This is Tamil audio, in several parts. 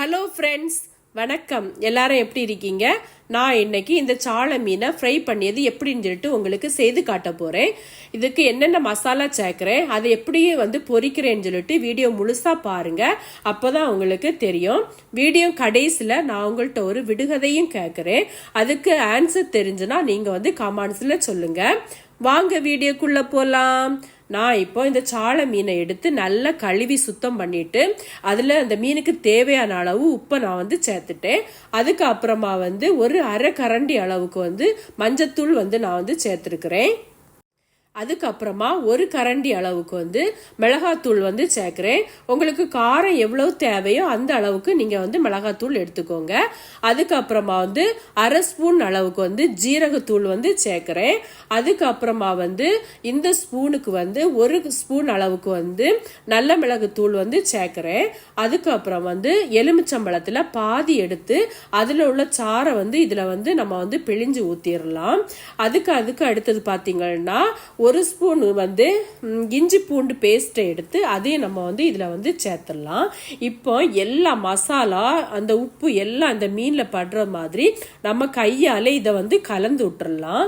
ஹலோ ஃப்ரெண்ட்ஸ் வணக்கம். எல்லாரும் எப்படி இருக்கீங்க? நான் இன்னைக்கு இந்த சாள மீனை ஃப்ரை பண்ணியது எப்படின்னு சொல்லிட்டு உங்களுக்கு செய்து காட்ட போகிறேன் இதுக்கு என்னென்ன மசாலா சேர்க்குறேன் அதை எப்படியே வந்து பொரிக்கிறேன்னு சொல்லிட்டு வீடியோ முழுசாக பாருங்க. அப்போ தான் உங்களுக்கு தெரியும். வீடியோ கடைசியில் நான் உங்கள்கிட்ட ஒரு விடுகதையும் கேட்குறேன். அதுக்கு ஆன்சர் தெரிஞ்சுன்னா நீங்கள் வந்து கமெண்ட்ஸில் சொல்லுங்கள் வாங்க வீடியோக்குள்ளே போகலாம் நான் இப்போ இந்த சாள மீனை எடுத்து நல்லா கழுவி சுத்தம் பண்ணிட்டு அதில் அந்த மீனுக்கு தேவையான அளவு உப்பை நான் வந்து சேர்த்துட்டேன். அதுக்கு அப்புறமா வந்து ஒரு அரை கரண்டி அளவுக்கு வந்து மஞ்சத்தூள் வந்து நான் வந்து சேர்த்துருக்குறேன். அதுக்கப்புறமா ஒரு கரண்டி அளவுக்கு வந்து மிளகாத்தூள் வந்து சேர்க்குறேன். உங்களுக்கு காரம் எவ்வளோ தேவையோ அந்த அளவுக்கு நீங்கள் வந்து மிளகாத்தூள் எடுத்துக்கோங்க. அதுக்கப்புறமா வந்து அரை ஸ்பூன் அளவுக்கு வந்து ஜீரகத்தூள் வந்து சேர்க்குறேன். அதுக்கப்புறமா வந்து இந்த ஸ்பூனுக்கு வந்து ஒரு ஸ்பூன் அளவுக்கு வந்து நல்ல மிளகுத்தூள் வந்து சேர்க்குறேன். அதுக்கப்புறம் வந்து எலுமிச்சம்பழத்தில் பாதி எடுத்து அதில் உள்ள சாரை வந்து இதில் வந்து நம்ம வந்து பிழிஞ்சு ஊற்றிடலாம் அதுக்கு அதுக்கு அடுத்தது பார்த்தீங்கன்னா ஒரு ஸ்பூன் வந்து இஞ்சி பூண்டு பேஸ்ட்டை எடுத்து அதையும் நம்ம வந்து இதில் வந்து சேர்த்துடலாம். இப்போ எல்லா மசாலா அந்த உப்பு எல்லாம் அந்த மீனில் படுற மாதிரி நம்ம கையால் இதை வந்து கலந்து விட்டுறலாம்.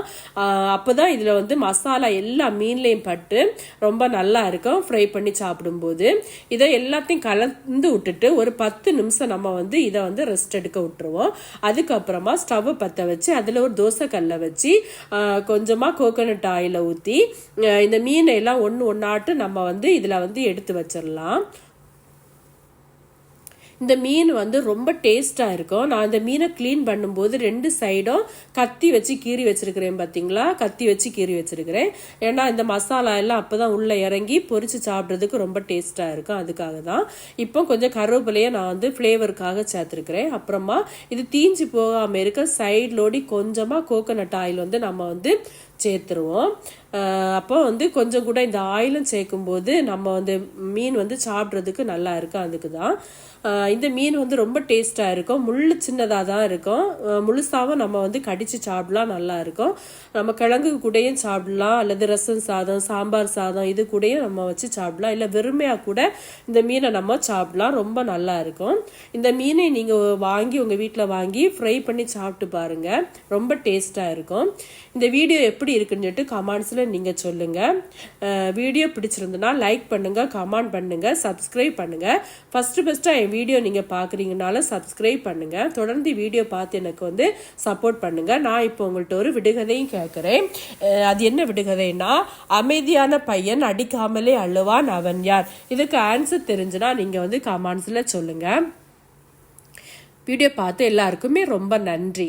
அப்போ தான் இதில் வந்து மசாலா எல்லா மீன்லேயும் பட்டு ரொம்ப நல்லா இருக்கும் ஃப்ரை பண்ணி சாப்பிடும்போது. இதை எல்லாத்தையும் கலந்து விட்டுட்டு ஒரு பத்து நிமிஷம் நம்ம வந்து இதை வந்து ரெஸ்ட் எடுக்க விட்டுருவோம். அதுக்கப்புறமா ஸ்டவ்வை பற்ற வச்சு அதில் ஒரு தோசை கல்லை வச்சு கொஞ்சமாக கோகோனட் ஆயிலை ஊற்றி இந்த மீனை எல்லாம் ஒன்று ஒன்றாட்டு நம்ம வந்து இதில் வந்து எடுத்து வச்சிடலாம். இந்த மீன் வந்து ரொம்ப டேஸ்ட்டாக இருக்கும். நான் இந்த மீனை க்ளீன் பண்ணும்போது ரெண்டு சைடும் கத்தி வச்சு கீறி வச்சுருக்கிறேன் பார்த்தீங்களா கத்தி வச்சு கீறி வச்சுருக்கிறேன். ஏன்னா இந்த மசாலா எல்லாம் அப்போ தான் உள்ளே இறங்கி பொறிச்சு சாப்பிட்றதுக்கு ரொம்ப டேஸ்ட்டாக இருக்கும். அதுக்காக தான். இப்போ கொஞ்சம் கருவேப்பிலையை நான் வந்து ஃப்ளேவருக்காக சேர்த்துருக்கிறேன். அப்புறமா இது தீஞ்சு போகாமல் இருக்க சைட்லோடி கொஞ்சமாக கோகோனட் ஆயில் வந்து நம்ம வந்து சேர்த்துருவோம். அப்போ வந்து கொஞ்சம் கூட இந்த ஆயிலும் சேர்க்கும்போது நம்ம வந்து மீன் வந்து சாப்பிட்றதுக்கு நல்லா இருக்கும் அதுக்கு தான். இந்த மீன் வந்து ரொம்ப டேஸ்ட்டாக இருக்கும். முள் சின்னதாக தான் இருக்கும். முழுசாகவும் நம்ம வந்து கடித்து சாப்பிடலாம் நல்லா இருக்கும். நம்ம கிழங்கு கூடயும் சாப்பிடலாம் அல்லது ரசம் சாதம் சாம்பார் சாதம் இது கூடயும் நம்ம வச்சு சாப்பிடலாம். இல்லை வெறுமையாக கூட இந்த மீனை நம்ம சாப்பிடலாம் ரொம்ப நல்லா இருக்கும். இந்த மீனை நீங்கள் வாங்கி உங்கள் வீட்டில் வாங்கி ஃப்ரை பண்ணி சாப்பிட்டு பாருங்க. ரொம்ப டேஸ்ட்டாக இருக்கும். இந்த வீடியோ எப்படி இருக்குன்னு சொல்லிட்டு கமெண்ட்ஸில் நீங்கள் சொல்லுங்கள் வீடியோ பிடிச்சிருந்தனா லைக் பண்ணுங்கள் கமெண்ட் பண்ணுங்கள் சப்ஸ்கிரைப் பண்ணுங்கள் ஃபஸ்ட்டு ஃபஸ்ட்டாக என் வீடியோ நீங்கள் பார்க்குறீங்கனாலும் சப்ஸ்கிரைப் பண்ணுங்கள் தொடர்ந்து வீடியோ பார்த்து எனக்கு வந்து சப்போர்ட் பண்ணுங்கள் நான் இப்போ உங்கள்கிட்ட ஒரு விடுகதையும் கேட்குறேன் அது என்ன விடுகதைன்னா அமைதியான பையன் அடிக்காமலே அழுவான் அவன் யார்? இதுக்கு ஆன்சர் தெரிஞ்சுனா நீங்கள் வந்து கமெண்ட்ஸில் சொல்லுங்கள் வீடியோ பார்த்து எல்லாருக்குமே ரொம்ப நன்றி.